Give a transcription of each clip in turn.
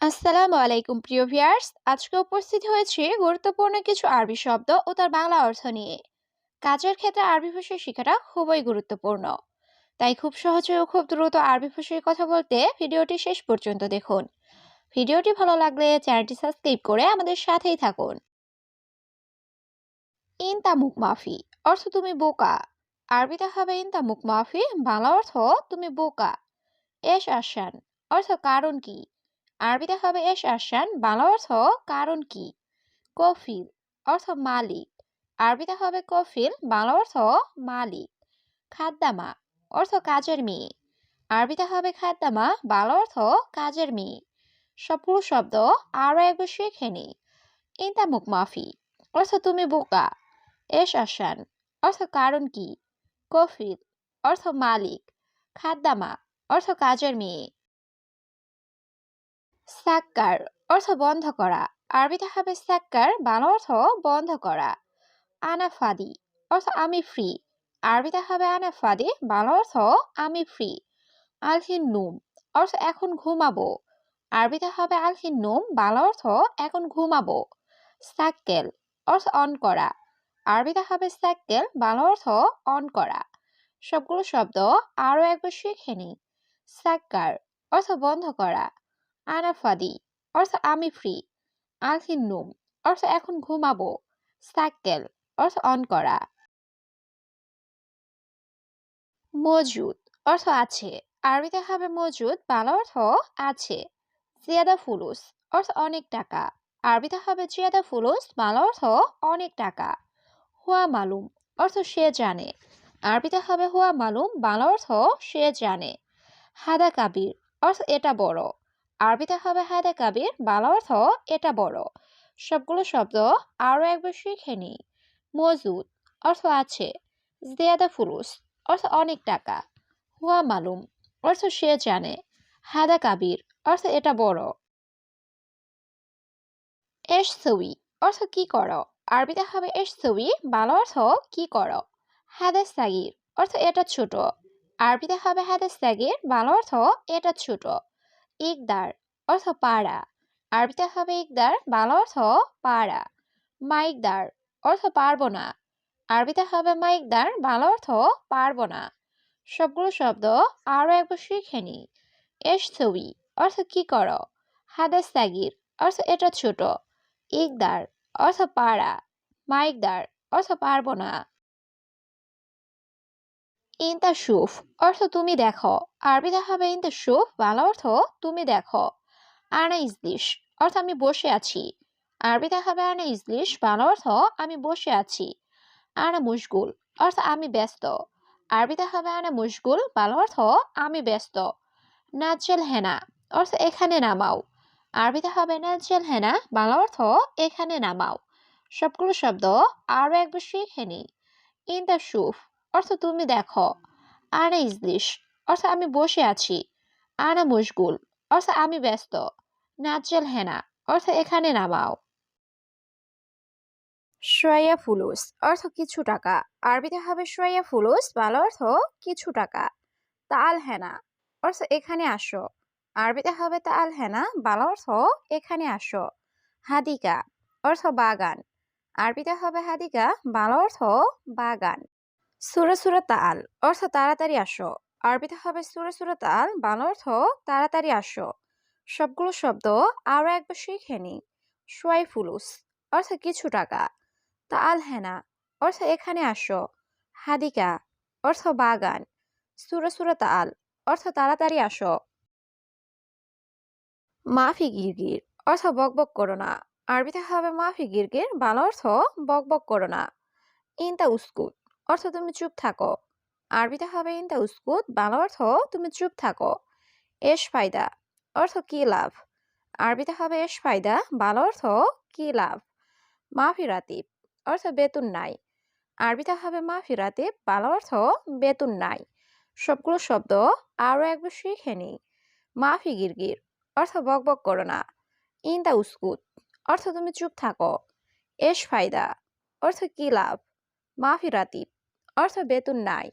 আসসালামু আলাইকুম, প্রিয় ভিয়ার্স আজকে উপস্থিত হয়েছে গুরুত্বপূর্ণ কিছু আরবি শব্দ ও তার বাংলা অর্থ নিয়ে। কাজের ক্ষেত্রে আরবি ভাষা শেখাটা খুবই গুরুত্বপূর্ণ। তাই খুব সহজে ও খুব দ্রুত আরবি ভাষায় কথা বলতে ভিডিওটি শেষ পর্যন্ত দেখুন। ভিডিওটি ভালো লাগলে চ্যানেলটি সাবস্ক্রাইব করে আমাদের সাথেই থাকুন। ইনতা মুখ মাফি, অর্থ তুমি বোকা। আরবিতে হবে ইনতা মুখ মাফি, বাংলা অর্থ তুমি বোকা। এস আসান অর্থ কারণ কি? আরবিতে হবে এস আসান বাংলা অর্থ কারণ কি? কফিল অর্থ মালিক। আরবিতে হবে কফিল, বাংলা অর্থ মালিক। খাদ্দামা অর্থ কাজের মেয়ে। আরবিতে হবে খাদ্দামা, বাংলা অর্থ কাজের মেয়ে। সবগুলো শব্দ আরও একবার শিখে নি। ইন্তা মুখ মাফি অর্থ তুমি বোকা। এস আসান অর্থ কারণ কি? কফিল অর্থ মালিক। খাদ্দামা অর্থ কাজের মেয়ে। সাক্কার অর্থ বন্ধ করা। আরবিতে হবে সাক্কার বাংলা অর্থ বন্ধ করা। আনাফাদি অর্থ আমি ফ্রি আরবিতে হবে আনাফাদি, বাংলা অর্থ আমি ফ্রি আলহিন নুম অর্থ এখন ঘুমাবো। আরবিতে হবে আলহিন নুম বাংলা অর্থ এখন ঘুমাবো। সাক্কেল অর্থ অন করা। আরবিতে হবে সাক্কেল বাংলা অর্থ অন করা। সবগুলো শব্দ আরও একবার শিখে নি সাক্কার অর্থ বন্ধ করা। আনাফাদি অর্থ আমি ফ্রি আলহিন্নুম অর্থ এখন ঘুমাবো সাইকেল অর্থ অন করা। মজুদ অর্থ আছে, আরবিতে হবে মজুদ, বাংলা অর্থ আছে। জিয়াদা ফুলুস অর্থ অনেক টাকা, আরবিতে হবে জিয়াদা ফুলুস, বাংলা অর্থ অনেক টাকা। হুয়া মালুম অর্থ সে জানে, আরবিতে হবে হুয়া মালুম, বাংলা অর্থ সে জানে। হাদা কাবির অর্থ এটা বড়। আরবিতে হবে হায়দা কাবির, বাংলা অর্থ এটা বড়। সবগুলো শব্দ আরও একবার শিখে নিই। মজুদ, অর্থ আছে। জিয়াদা ফুরুস, অর্থ অনেক টাকা। হুয়া মালুম, অর্থ সে জানে। হাদা কাবির, অর্থ এটা বড়। এস সবি অর্থ কি করো? আরবিতে হবে এস সবি বাংলা অর্থ কি করো? হাদা সাগির, অর্থ এটা ছোট। আরবিতে হবে হাদা সাগির, বাংলা অর্থ এটা ছোট। ইকদার অর্থ পাড়া। আরবিতে হবে ইকদার, বাংলা অর্থ পাড়া। মাইকদার অর্থ পারব না। আরবিতে হবে মাইকদার বাংলা অর্থ পারব না। সবগুলো শব্দ আরও একবার শিখে নি। এস ছবি অর্থ কি করো? হাদা সাগির অর্থ এটা ছোট। ইকদার অর্থ পাড়া। মাইকদার অর্থ পারব না। ইনতা সুফ অর্থ তুমি দেখো। আরবিতে হবে ইনতা সুফ বাংলা অর্থ তুমি দেখো। আনা ইজলিশ অর্থ আমি বসে আছি। আরবিতে হবে আনা ইজলিশ বাংলা অর্থ আমি বসে আছি। আনা মুশগুল, অর্থ আমি ব্যস্ত। আরবিতে হবে আনা মুশগুল, বাংলা অর্থ আমি ব্যস্ত। নাজেল হেনা অর্থ এখানে নামাও। আরবিতে হবে নাজেল হেনা বাংলা অর্থ এখানে নামাও। সবগুলো শব্দ আরও একবার শিখে নি ইন দ্য সুফ অর্থ তুমি দেখো। আনা ইজলিশ, অর্থ আমি বসে আছি। আনা মুশগুল, অর্থ আমি ব্যস্ত। নাজেল হেনা, অর্থ এখানে নামাও। শ্রয়া ফুলুস, অর্থ কিছু টাকা। আরবিতে হবে শ্রয়া ফুলুস বাংলা অর্থ কিছু টাকা। তাল হেনা, অর্থ এখানে আসো। আরবিতে হবে তাল হেনা বাংলা অর্থ এখানে আসো। হাদিকা, অর্থ বাগান। আরবিতে হবে হাদিকা বাংলা অর্থ বাগান। সুরা সুরা তাল অর্থ তাড়াতাড়ি আসো। আরবিতে হবে সুরা সুরা তাল বাংলা অর্থ তাড়াতাড়ি আসো। সবগুলো শব্দ আরও একবার শিখে নি সোয়াই ফুলুস অর্থ কিছু টাকা। তাল হেনা, অর্থ এখানে আসো। হাদিকা, অর্থ বাগান। সুরা সুরা তাল অর্থ তাড়াতাড়ি আসো। মাফি গিরগির, অর্থ বকবক করো না। আরবিতে হবে মাফি গিরগির, বাংলা অর্থ বকবক করো না। ইনতা উস্কুত অর্থ তুমি চুপ থাকো। আরবিতে হবে ইনতা উস্কুত বাংলা অর্থ তুমি চুপ থাকো। এস ফায়দা অর্থ কি লাভ? আরবিতে হবে এস ফায়দা বাংলা অর্থ কি লাভ? মাফি রাতিব, অর্থ বেতন নাই। আরবিতে হবে মাফি রাতিব, বাংলা অর্থ বেতন নাই। সবগুলো শব্দ আরও একবার শিখে নি মাফি গিরগির, অর্থ বকবক করো না। ইনতা উস্কুত অর্থ তুমি চুপ থাকো। এস ফায়দা অর্থ কি লাভ? মাফি রাতিব অর্থ বেতন নাই।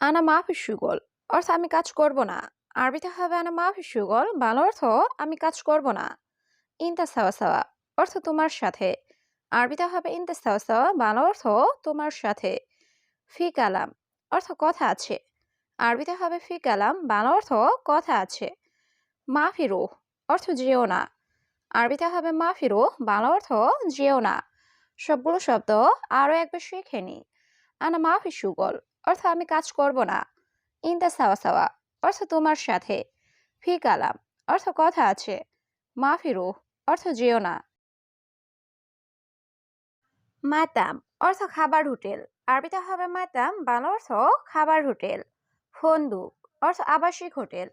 আনা মাফি সুগল অর্থ আমি কাজ করব না। আরবিতে হবে আনা মাফি সুগল, বাংলা অর্থ আমি কাজ করব না। ইনতা সাওয়া সাওয়া, অর্থ তোমার সাথে। আরবিতে হবে ইনতা সাওয়া সাওয়া, বাংলা অর্থ তোমার সাথে। ফি কালাম, অর্থ কথা আছে। আরবিতে হবে ফি কালাম, বাংলা অর্থ কথা আছে। মাফি রুহ, অর্থ যেও না। আরবিতে হবে মাফি রুহ, বাংলা অর্থ যেও না। সবগুলো শব্দ আরও একবার শিখে নি আনা মাফি সুগল অর্থ আমি কাজ করব না। ইনতা সাওয়া সাওয়া, অর্থ তোমার সাথে। ফি কালাম, অর্থ কথা আছে। মাফি রুহ, অর্থ যেও না। মাতাম, অর্থ খাবার হোটেল। আরবিতে হবে মাতাম, বাংলা অর্থ খাবার হোটেল। ফন্দুক, অর্থ আবাসিক হোটেল।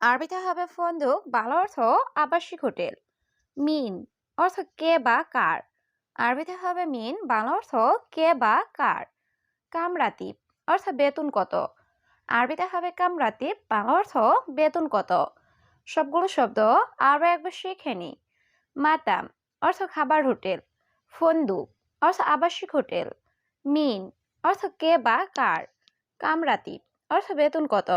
আরবিতে হবে ফন্দুক, বাংলা অর্থ আবাসিক হোটেল। মিন, অর্থ কে বা কার? আরবিতে হবে মিন বাংলা অর্থ কে বা কার? কামরাতিব, অর্থ বেতন কত? আরবিতে হবে কামরাতিব, বাংলা অর্থ বেতন কত? সবগুলো শব্দ আরও একবার শিখে নি মাতাম, অর্থ খাবার হোটেল। ফন্দুক, অর্থ আবাসিক হোটেল। মিন অর্থ কে বা কার? কামরাতিব, অর্থ বেতন কত?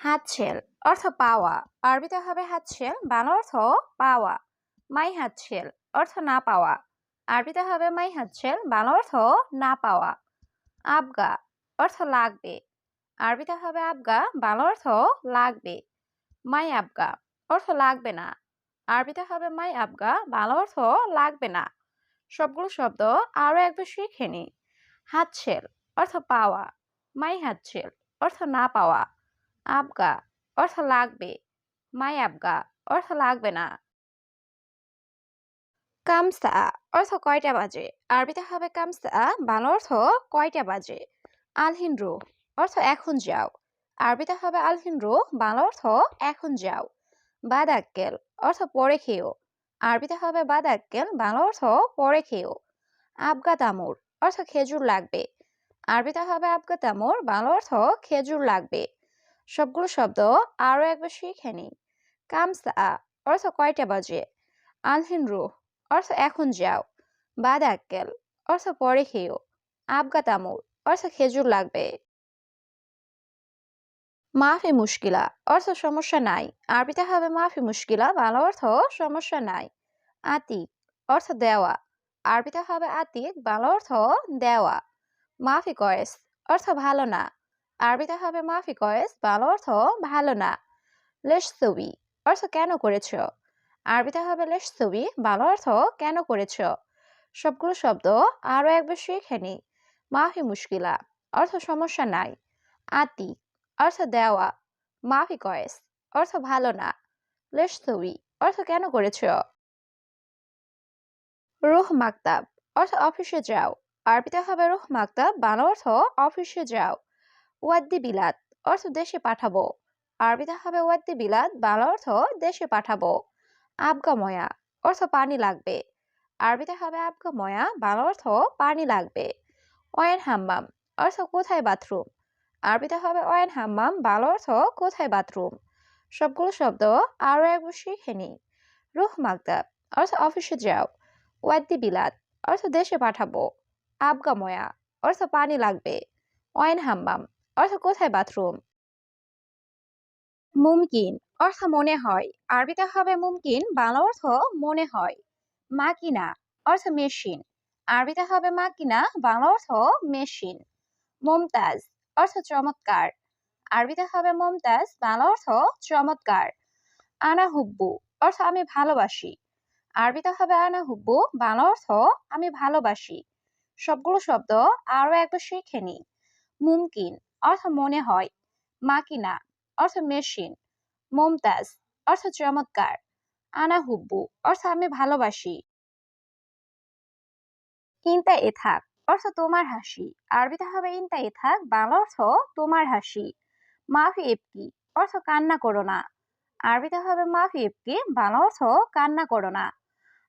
হাতছেল অর্থ পাওয়া। আরবিতে হবে হাতছেল বাংলা অর্থ পাওয়া। মাই হাতছেল অর্থ না পাওয়া। আরবিতে হবে মাই হাতছেল বাংলা অর্থ না পাওয়া। আবগা অর্থ লাগবে। আরবিতে হবে আবগা, বাংলা অর্থ লাগবে। মাই আবগা অর্থ লাগবে না। আরবিতে হবে মাই আবগা, বাংলা অর্থ লাগবে না। সবগুলো শব্দ আরও একবার শিখে নি। হাতছেল অর্থ পাওয়া। মাই হাতছেল অর্থ না পাওয়া। আবগা অর্থ লাগবে। মাই আবগা অর্থ লাগবে না। কামসা অর্থ কয়টা বাজে? আরবিতে হবে কামসা, বাংলা অর্থ কয়টা বাজে? আলহিনরু অর্থ এখন যাও। আরবিতে হবে আলহিনরু বাংলা অর্থ এখন যাও। বাদাক্কেল, অর্থ পরে খেও। আরবিতে হবে বাদাক্কেল, বাংলা অর্থ পরে খেও। আবগা তামুর অর্থ খেজুর লাগবে। আরবিতে হবে আবগা তামুর বাংলা অর্থ খেজুর লাগবে। সবগুলো শব্দ আরও একবার শিখে নি কামসা, অর্থ কয়টা বাজে? আলহিন আলহিনরু অর্থ এখন যাও। বাদ বাদাক্কেল অর্থ পরে খেও। আবগা তামুর অর্থ খেজুর লাগবে। মাফি মুশকিলা, অর্থ সমস্যা নাই। আরবিতে হবে মাফি মুশকিলা বাংলা অর্থ সমস্যা নাই। আতিক, অর্থ দেওয়া। আরবিতে হবে আতিক বাংলা অর্থ দেওয়া। মাফি কয়েস, অর্থ ভালো না। আরবিতে হবে মাফি কয়েস বাংলা অর্থ ভালো না। লেশ ছবি অর্থ কেন করেছ? আরবিতে হবে ছবি বাংলা অর্থ কেন করেছ? সবগুলো শব্দ আরও একবার শিখে নি। মাফি মুশকিলা, অর্থ সমস্যা নাই। আতি অর্থ দেওয়া। মাফি কয়েস, অর্থ ভালো না। ছবি, অর্থ কেন করেছ? রুহ মাকতাব, অর্থ অফিসে যাও। আরবিতে হবে রুহ মাকতাব বাংলা অর্থ অফিসে যাও। ওয়াদ্দি বিলাত, অর্থ দেশে পাঠাবো। আরবিতে হবে ওয়াদ্দি বিলাত বাংলা অর্থ দেশে পাঠাবো। আবগাময়া অর্থ পানি লাগবে। আরবিতে হবে আবগাময়া, বাংলা অর্থ পানি লাগবে। অয়েন হাম্মাম অর্থ কোথায় বাথরুম? আরবিতে হবে অয়েন হাম্মাম, বাংলা অর্থ কোথায় বাথরুম? সবগুলো শব্দ আরও একবার শিখে নি রুহ মাকতাব অর্থ অফিসে যাও। ওয়াদ্দি বিলাত অর্থ দেশে পাঠাবো। আবগাময়া অর্থ পানি লাগবে। অয়েন হাম্মাম অর্থ কোথায় বাথরুম? মুমকিন অর্থ মনে হয়। আরবিতে হবে মুমকিন, বাংলা অর্থ মনে হয়। মাকিনা, অর্থ মেশিন। আরবিতে হবে মাকিনা, বাংলা অর্থ মেশিন। মমতাজ, অর্থ চমৎকার। আরবিতে হবে মমতাজ, বাংলা অর্থ চমৎকার। আনা হুব্বু, অর্থ আমি ভালোবাসি। আরবিতে হবে আনা হুব্বু, বাংলা অর্থ আমি ভালোবাসি। সবগুলো শব্দ আরও একবার শিখে নি মুমকিন, অর্থ মনে হয়। মাকিনা, অর্থ মেশিন। মমতাজ অর্থ চমৎকার। আনা হুব্বু অর্থ আমি ভালোবাসি। ইনতা থাক, অর্থ তোমার হাসি। আরবিতে হবে ইনতা এথাক বাংলা অর্থ তোমার হাসি। মাফি এপকি, অর্থ কান্না করো না। আরবিতে হবে মাফি এপকি, বাংলা অর্থ কান্না করো না।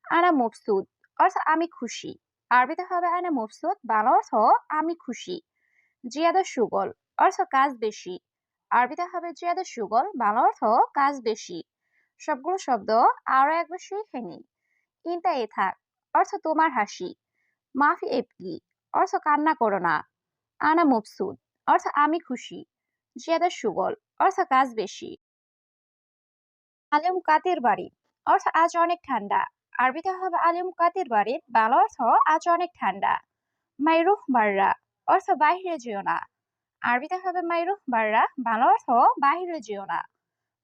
আনা মফসুদ, অর্থ আমি খুশি। আরবিতে হবে আনা মফসুদ, বাংলা অর্থ আমি খুশি। জিয়াদা সুগল, অর্থ কাজ বেশি। আরবিতে হবে জিয়াদা সুগল, বাংলা অর্থ কাজ বেশি। সবগুলো শব্দ আরও একবার শিখে নি ইনতা থাক, অর্থ তোমার হাসি। মাফি এপকি অর্থ কান্না করো না। আনা মফসুদ, অর্থ আমি খুশি। জিয়াদা সুগল, অর্থ কাজ বেশি। আলিম কাতের বাড়ি, অর্থ আজ অনেক ঠান্ডা। আরবিতে হবে আলিম কাতের বাড়ি, বাংলা অর্থ আজ অনেক ঠান্ডা। মাইরুহ বাররা, অর্থ বাহিরে যেও না। আরবিতে হবে মাইরুহ বাররা, বাংলা অর্থ বাহিরে যেও না।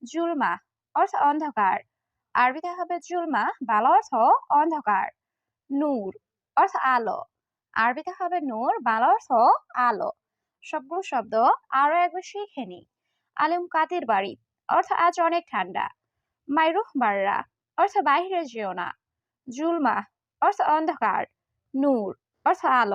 জুলমা অর্থ অন্ধকার। আরবিতে হবে জুলমা, বাংলা অর্থ অন্ধকার। নূর অর্থ আলো। আরবিতে হবে নূর, বাংলা অর্থ আলো। সবগুলো শব্দ আরও একবার শিখে নি আলিম কাতের বাড়ি? অর্থ আজ অনেক ঠান্ডা। মাইরুহ বাররা, অর্থ বাহিরে যেও না। জুলমা অর্থ অন্ধকার। নূর অর্থ আলো।